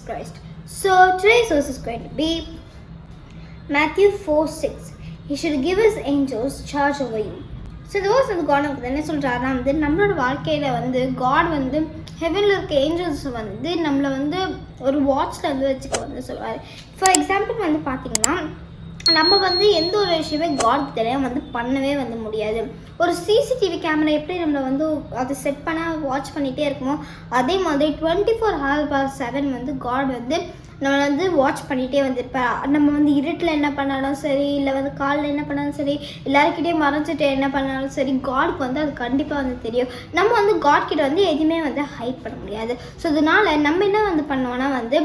Christ. So today's verse is going to be Matthew 4 6. He should give his angels charge over you. So இந்த verse வந்து God நமக்கு என்ன சொல்கிறாருன்னா வந்து நம்மளோட வாழ்க்கையில் வந்து காட் வந்து ஹெவனில் இருக்க ஏஞ்சல்ஸ் வந்து நம்மளை வந்து ஒரு வாட்ச்சில் வந்து வச்சுக்க வந்து சொல்லுவார் ஃபார் எக்ஸாம்பிள் வந்து பார்த்தீங்கன்னா நம்ம வந்து எந்த ஒரு விஷயமே காட் தெரியாமல் வந்து பண்ணவே வந்து முடியாது. ஒரு சிசிடிவி கேமரா எப்படி நம்மளை வந்து அதை செட் பண்ண வாட்ச் பண்ணிகிட்டே இருக்குமோ அதே மாதிரி twenty four hour per seven வந்து காட் வந்து நம்மளை வந்து வாட்ச் பண்ணிகிட்டே வந்திருப்பார் நம்ம வந்து இருட்டில் என்ன பண்ணாலும் சரி இல்லை வந்து காலில் என்ன பண்ணாலும் சரி எல்லாருக்கிட்டே மறைஞ்சிட்டு என்ன பண்ணாலும் சரி காடுக்கு வந்து அது கண்டிப்பாக வந்து தெரியும். நம்ம வந்து காட் கிட்ட வந்து எதுவுமே வந்து ஹைட் பண்ண முடியாது. ஸோ இதனால் நம்ம என்ன வந்து பண்ணோன்னா வந்து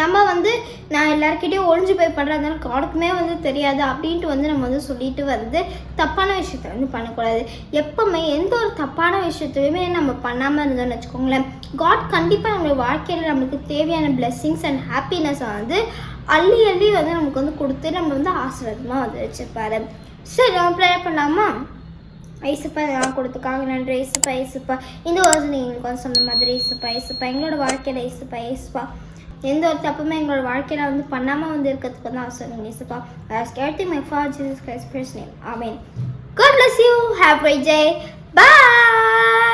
நம்ம வந்து நான் எல்லாருக்கிட்டையும் ஒழிஞ்சு போய் பண்ணுறதுனால காடுக்குமே வந்து தெரியாது அப்படின்ட்டு வந்து நம்ம வந்து சொல்லிட்டு வந்து தப்பான விஷயத்த வந்து பண்ணக்கூடாது. எப்போவுமே எந்த ஒரு தப்பான விஷயத்தையுமே நம்ம பண்ணாமல் இருந்தோம்னு வச்சுக்கோங்களேன். காட் கண்டிப்பாக நம்மளோட வாழ்க்கையில் நம்மளுக்கு தேவையான பிளெஸ்ஸிங்ஸ் அண்ட் ஹாப்பினஸை வந்து அள்ளி அள்ளி வந்து நமக்கு வந்து கொடுத்து நம்ம வந்து ஆசீர்வாதமாக வந்து வச்சுருப்பாரு. சரி நம்ம ப்ரேயர் பண்ணலாமா? ஐசுப்பா நான் கொடுத்துக்காக நன்றி. ஐசுப்பா ஐசுப்பா. இந்த வருஷம் நீங்கள் எங்களுக்கு வந்து சொன்ன மாதிரி ஐசுப்பா ஐசுப்பா. எங்களோட வாழ்க்கையில் ஐசுப்பா ஐசுப்பா. எந்த ஒரு தப்புமே எங்களோட வாழ்க்கையில் வந்து பண்ணாமல் வந்து இருக்கிறதுக்கு வந்து அவசரம் ஐசுப்பா கேட்டி my for Jesus Christ precious name amen God bless you. Have a great day. Bye.